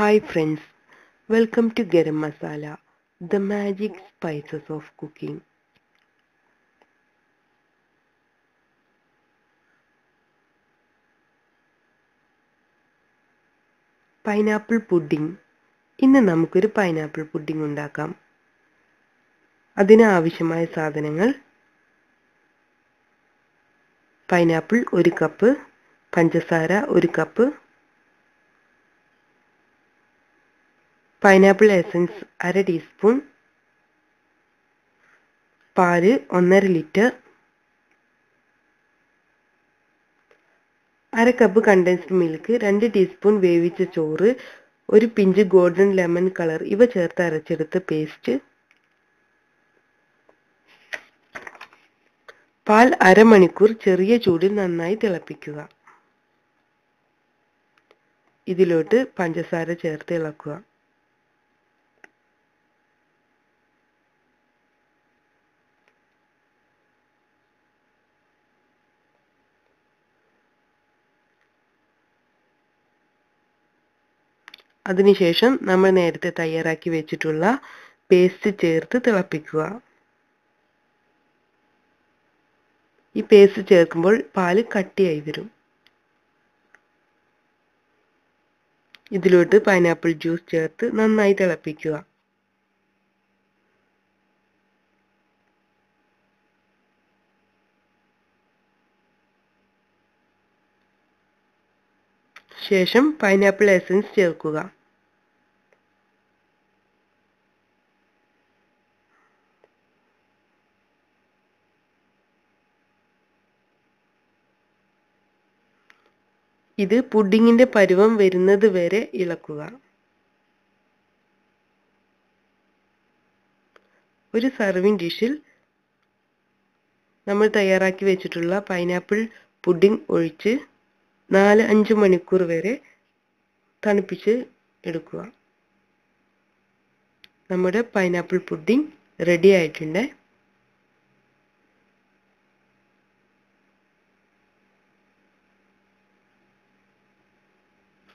Hi friends welcome to garam masala the magic spices of cooking pineapple pudding ഇന്ന് നമുക്കൊരു pineapple pudding ഉണ്ടാക്കാം. അതിനാവശ്യമായ സാധനങ്ങൾ പൈനാപ്പിൾ ഒരു കപ്പ് പഞ്ചസാര ഒരു കപ്പ് പൈനാപ്പിൾ എസൻസ് അര ടീസ്പൂൺ പാൽ ഒന്നര ലിറ്റർ അര കപ്പ് കണ്ടൻസ്ഡ് മിൽക്ക് രണ്ട് ടീസ്പൂൺ വേവിച്ച ചോറ് ഒരു പിഞ്ച് ഗോൾഡൻ ലെമൺ കളർ ഇവ ചേർത്ത് അരച്ചെടുത്ത പേസ്റ്റ് പാൽ അരമണിക്കൂർ ചെറിയ ചൂടിൽ നന്നായി തിളപ്പിക്കുക. ഇതിലോട്ട് പഞ്ചസാര ചേർത്ത് ഇളക്കുക. അതിനുശേഷം നമ്മൾ നേരത്തെ തയ്യാറാക്കി വെച്ചിട്ടുള്ള പേസ്റ്റ് ചേർത്ത് തിളപ്പിക്കുക. ഈ പേസ്റ്റ് ചേർക്കുമ്പോൾ പാൽ കട്ടിയായി വരും. ഇതിലോട്ട് പൈനാപ്പിൾ ജ്യൂസ് ചേർത്ത് നന്നായി തിളപ്പിക്കുക. ശേഷം പൈനാപ്പിൾ എസൻസ് ചേർക്കുക. ഇത് പുഡിങ്ങിന്റെ പരുവം വരുന്നത് വരെ ഇളക്കുക. ഒരു സർവിംഗ് ഡിഷിൽ നമ്മൾ തയ്യാറാക്കി വെച്ചിട്ടുള്ള പൈനാപ്പിൾ പുഡിംഗ് ഒഴിച്ച് നാല് അഞ്ച് മണിക്കൂർ വരെ തണുപ്പിച്ച് എടുക്കുക. നമ്മുടെ പൈനാപ്പിൾ പുഡിംഗ് റെഡി ആയിട്ടുണ്ട്.